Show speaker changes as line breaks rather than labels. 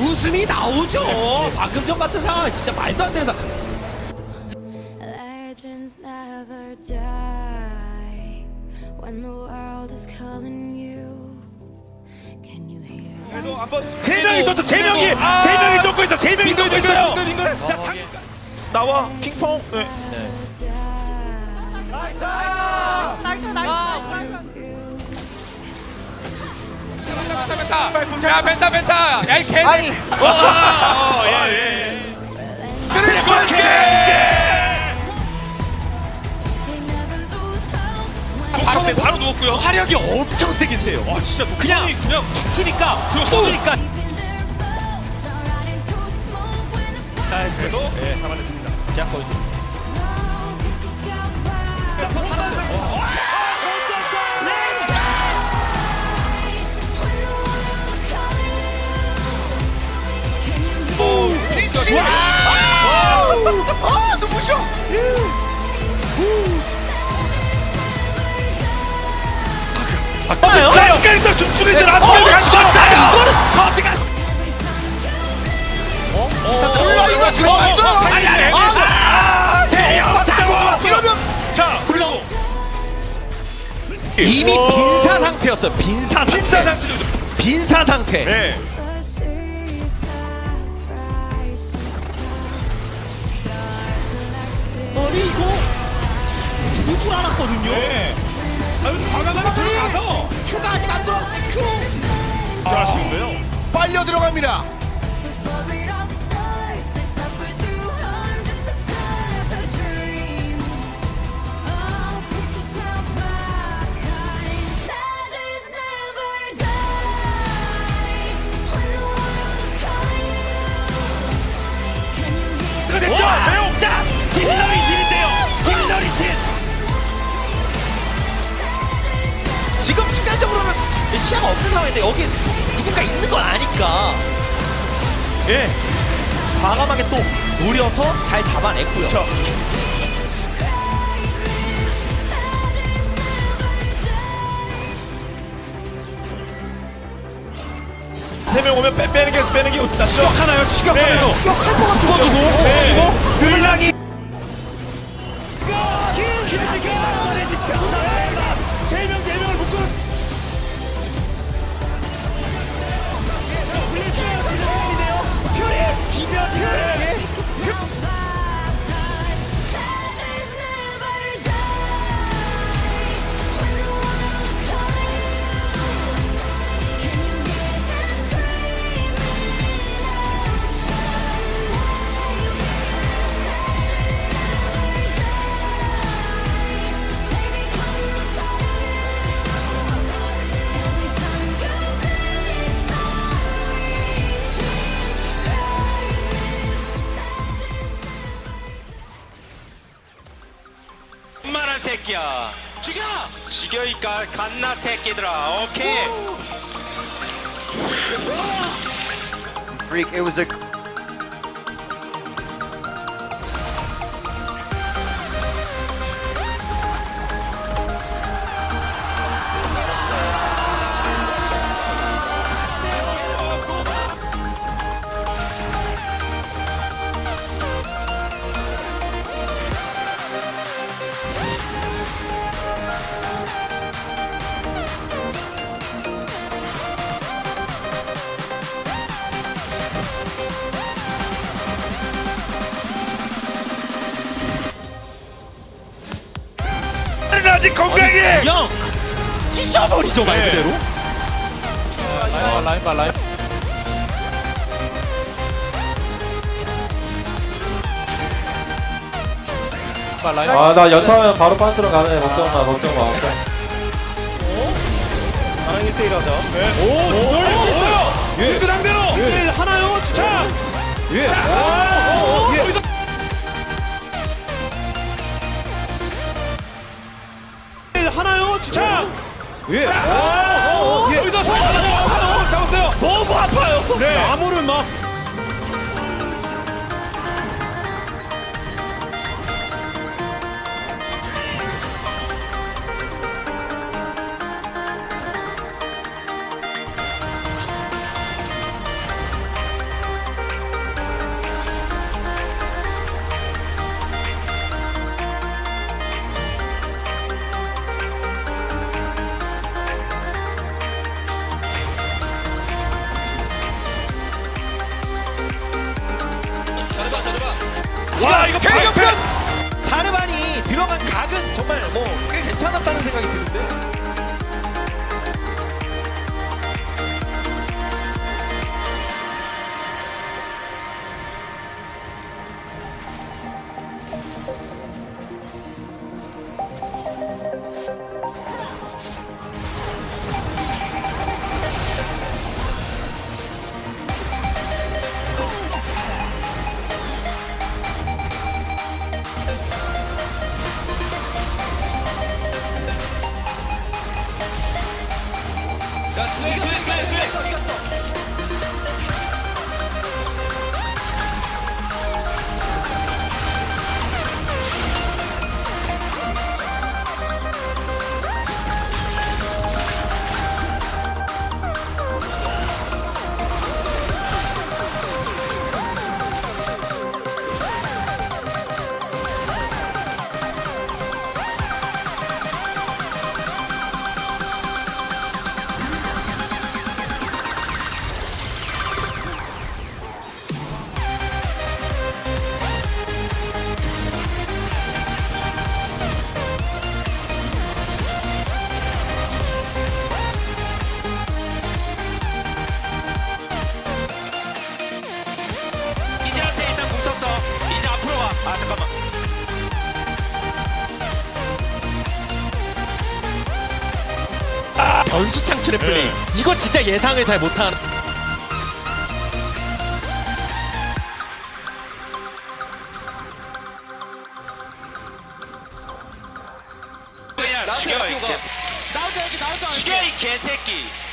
웃음이 나오죠. 방금 전 같은 상황 진짜 말도 안 되는 상황.
Legends never die when the world is calling you. Can you hear them
세 명이 떴어 세 명이 세 명이 떴고 있어 세 명이 떴고 있어요. 상- 나와 핑퐁. 네.
야 벤타 벤타 야이 개
어, 예, 예. 트리플 캐치.
They never lose hope when
바로 바로 누웠고요.
화력이 엄청 세긴 세요.
와 진짜 그냥 그냥
치니까
그렇죠.
치니까
when the fire
그래도 예 잡아냈습니다.
거의
low.
아 눈부셔.
아직까지 춤추면서 아직까지 안 쳤어요.
이거는 거지가
플라이가 들어갔어.
아니 아니 아 대형 사고.
이러면
자 불러고
이미 빈사 상태였어요. 빈사 상태.
빈사 상태죠.
빈사 상태.
빨려 들어갑니다.
시야가 없는 상황인데 여기 누군가 있는 건 아니까. 예. 과감하게 또 노려서 잘 잡아냈고요.
저 세명 오면 빼, 빼는 게 빼는 게 없다. 추격하나요? 추격하면서 추격할 것 같은 거고. 네. 물량이
새끼야. 죽여! 죽여이까 갓나 새끼들아. 오케이.
freak it was a
아직 건강해.
그냥 찢어버리죠 말
네.
그대로.
라인 봐 라인 봐 라인
아나 연차하면 바로 빤스로 가네 걱정 마 걱정 마 걱정
나랑 1대1 하자. 네. 오, 놀랬어요. 예. 그 상대로. 예. 하나요, 진짜. 예. 자, 오, 오, 와, 이거 개인적 자르반이 들어간 각은
정말 뭐 꽤 괜찮았다는 생각이 드는데. 변수 창출의 플레이. 이거 진짜 예상을 잘 못한.
그냥 죽여 이 개새끼. 죽여 이 개새끼.